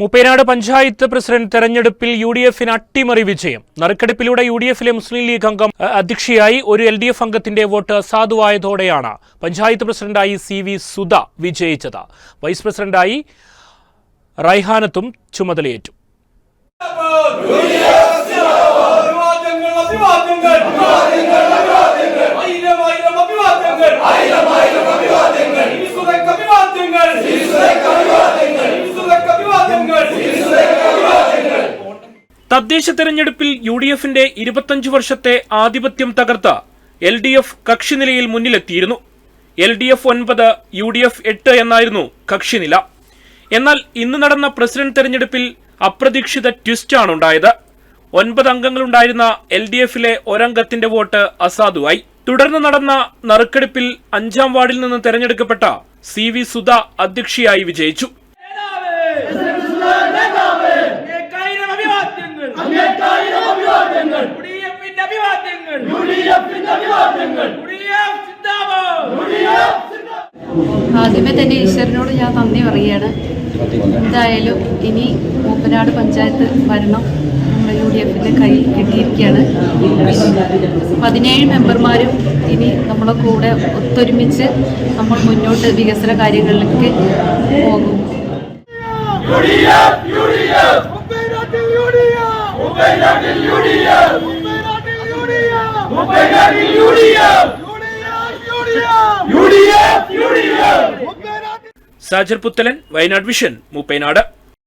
മുപ്പേനാട് panchayat president തെരഞ്ഞെടുപ്പിൽ U D എഫിന് അട്ടിമറി വിജയം. നറുക്കെടുപ്പിലൂടെ യു ഡി എഫിലെ മുസ്ലിം ലീഗ് അംഗം അധ്യക്ഷയായി ഒരു എൽ ഡി എഫ് അംഗത്തിന്റെ വോട്ട് സാധുവായതോടെയാണ് പഞ്ചായത്ത് പ്രസിഡന്റായി സി വി സുധ വിജയിച്ചത്. വൈസ് പ്രസിഡന്റായി റൈഹാനത്തും ചുമതലയേറ്റു. തദ്ദേശ തെരഞ്ഞെടുപ്പിൽ യു ഡി എഫിന്റെ ഇരുപത്തഞ്ച് വർഷത്തെ ആധിപത്യം തകർത്ത എൽ ഡി എഫ് കക്ഷിനിലയിൽ മുന്നിലെത്തിയിരുന്നു. എൽ ഡി എഫ് ഒൻപത് യു ഡി എഫ് എട്ട് എന്നായിരുന്നു കക്ഷിനില. എന്നാൽ ഇന്ന് നടന്ന പ്രസിഡന്റ് തെരഞ്ഞെടുപ്പിൽ അപ്രതീക്ഷിത ട്വിസ്റ്റാണ് ഉണ്ടായത്. ഒൻപത് അംഗങ്ങളുണ്ടായിരുന്ന എൽ ഡി എഫിലെ ഒരംഗത്തിന്റെ വോട്ട് അസാധുവായി. തുടർന്ന് നടന്ന നറുക്കെടുപ്പിൽ അഞ്ചാം വാർഡിൽ നിന്ന് തെരഞ്ഞെടുക്കപ്പെട്ട സി വി സുധ അധ്യക്ഷയായി വിജയിച്ചു. ആദ്യമേ തന്നെ ഈശ്വരനോട് ഞാൻ നന്ദി പറയുകയാണ്. എന്തായാലും ഇനി മൂപ്പനാട് പഞ്ചായത്ത് ഭരണം നമ്മുടെ യു ഡി എഫിന്റെ കയ്യിൽ കിട്ടിയിരിക്കുകയാണ്. പതിനേഴ് മെമ്പർമാരും ഇനി നമ്മളെ കൂടെ ഒത്തൊരുമിച്ച് നമ്മൾ മുന്നോട്ട് വികസന കാര്യങ്ങളിലേക്ക് പോകും. സാജർ പുത്തലൻ വയനാട് വിഷൻ മൂപ്പേനാട്.